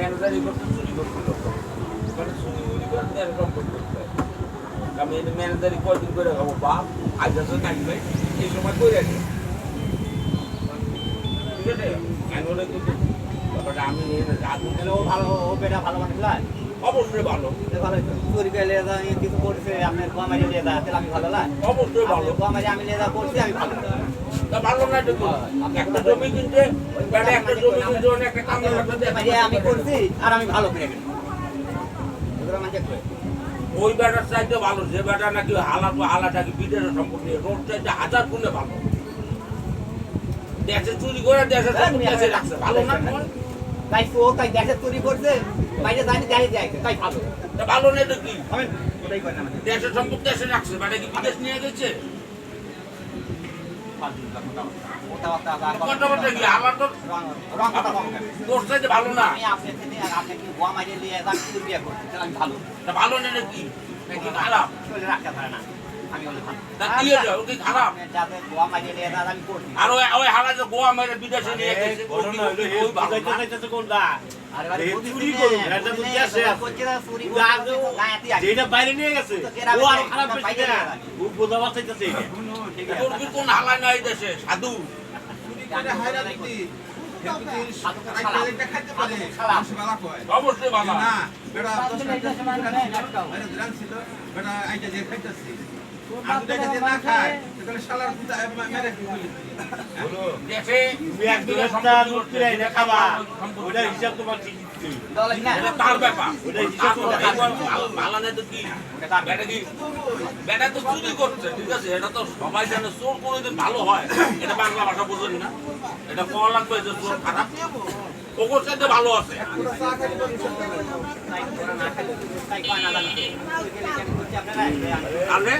ম্যানেজারি করতে চুরি করছিল মানে চুরি উরি করে দেড় সম্পদ করতে। আমি এটা ম্যানেজারি কয়দিন করে খাব বাপ আজ আসলে থাকবে এই সময় করে আছে ঠিক আছে? আমি ওটা কিন্তু ব্যাপারটা আমি আগুন তাহলে ও ভালো ও বেটা ভালো মানুষ লয় অবশ্যই ভালো। তো ভালো তো। চুরি করে লিয়ে কিছু করছে আপনার লিয়ে তাহলে আমি ভালো লয় অবশ্যই ভালো। গোয়ামারি আমি যা করছি আমি ভালো। ভালো না তো একটা জমি কিনতে বেটা একটা জমি কিনতে অনেক একটা কামলা লাগবে আমি করছি আর আমি ভালো করে ওই বেটার চাইতে ভালো যে বেটা নাকি হালা হালাটা কি বিদেশের সম্পত্তি রোড চাইতে হাজার গুণে ভালো। দেশে চুরি করে দেশে সম্পত্তি দেশে রাখছে ভালো না তাই তো তাই দেশে চুরি করছে বাইরে জানি দেয় দেয় তাই ভালো। ভালো না তো কি। দেশের সম্পত্তি দেশে রাখছে বেটা কি বিদেশ নিয়ে গেছে? তাহলে আমি ভালো ভালো না নাকি খারাপ? রাখতে পারে না। বাইরে নিয়ে গেছে ও আরও খারাপ। ও বোঝা কোন হালা নাই দেশে? সাধু। অবশ্যই দেশে না। বেটা কি? বেটা তো চুরি করছে ঠিক আছে? এটা তো সবাই জানে চোর কোনোদিন ভালো হয়। এটা বাংলা ভাষা বোঝেন না। এটা কওয়া লাগবে খারাপ ওগোর সাথে ভালো আছে। ওরা? তাহলে?